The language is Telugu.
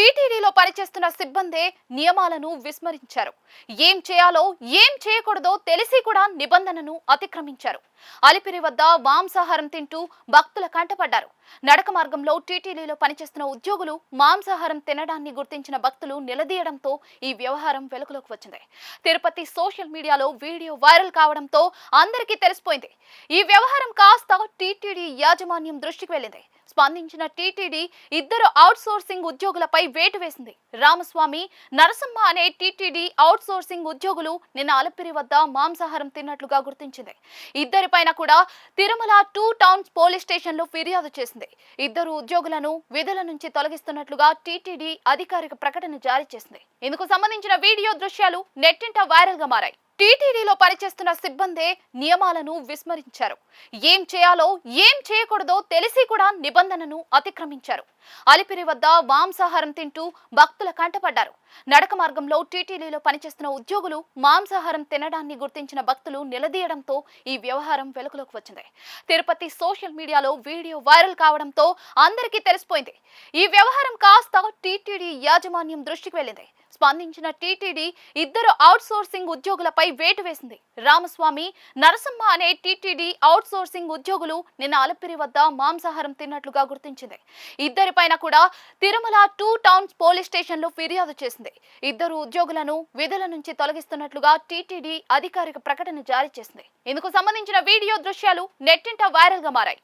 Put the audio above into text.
టీటీడీలో పనిచేస్తున్న సిబ్బందే నియమాలను విస్మరించారు. ఏం చేయాలో ఏం చేయకూడదో తెలిసి కూడా నిబంధనను అతిక్రమించారు. అలిపిరి వద్ద మాంసాహారం తింటూ భక్తుల కంటపడ్డారు. నడక మార్గంలో టీటీడీలో పనిచేస్తున్న ఉద్యోగులు మాంసాహారం తినడాన్ని గుర్తించిన భక్తులు నిలదీయడంతో ఈ వ్యవహారం వెలుగులోకి వచ్చింది. తిరుపతి సోషల్ మీడియాలో వీడియో వైరల్ కావడంతో అందరికీ తెలిసిపోయింది. ఈ వ్యవహారం కాస్త టీటీడీ యాజమాన్యం దృష్టికి వెళ్ళింది. స్పందించిన టీటీడీ ఇద్దరు అవుట్ సోర్సింగ్ ఉద్యోగులపై వేటు వేసింది. రామస్వామి నరసింహ అనే టీటీడీ అవుట్ సోర్సింగ్ ఉద్యోగులు నిన్న అలపిరి వద్ద మాంసాహారం తిన్నట్లుగా గుర్తించింది. పైన కూడా తిరుమల టూ టౌన్ పోలీస్ స్టేషన్లో ఫిర్యాదు చేసింది. ఇద్దరు ఉద్యోగులను విధుల నుంచి తొలగిస్తున్నట్లుగా టీటీడీ అధికారిక ప్రకటన జారీ చేసింది. ఇందుకు సంబంధించిన వీడియో దృశ్యాలు నెట్టింట వైరల్గా మారాయి. టీటీడీలో పనిచేస్తున్న సిబ్బందే నియమాలను విస్మరించారు. ఏం చేయాలో ఏం చేయకూడదో తెలిసి కూడా నిబంధనను అతిక్రమించారు. అలిపిరి వద్ద మాంసాహారం తింటూ భక్తుల కంటపడ్డారు. నడక మార్గంలో టీటీడీలో పనిచేస్తున్న ఉద్యోగులు మాంసాహారం తినడాన్ని గుర్తించిన భక్తులు నిలదీయడంతో ఈ వ్యవహారం వెలుగులోకి వచ్చింది. తిరుపతి సోషల్ మీడియాలో వీడియో వైరల్ కావడంతో అందరికీ తెలిసిపోయింది. ఈ వ్యవహారం కాస్త టీటీడీ యాజమాన్యం దృష్టికి వెళ్ళింది. స్పందించిన టీటీడీ ఇద్దరు అవుట్ సోర్సింగ్ ఉద్యోగులపై వేటు వేసింది. రామస్వామి నరసింహ అనే టీటీడీ అవుట్ సోర్సింగ్ ఉద్యోగులు నిన్న అలపిరి వద్ద మాంసాహారం తిన్నట్లుగా గుర్తించింది. ఇద్దరిపైన కూడా తిరుమల టూ టౌన్స్ పోలీస్ స్టేషన్లో ఫిర్యాదు చేసింది. ఇద్దరు ఉద్యోగులను విధుల నుంచి తొలగిస్తున్నట్లుగా టీటీడీ అధికారిక ప్రకటన జారీ చేసింది. ఇందుకు సంబంధించిన వీడియో దృశ్యాలు నెట్టింట వైరల్గా మారాయి.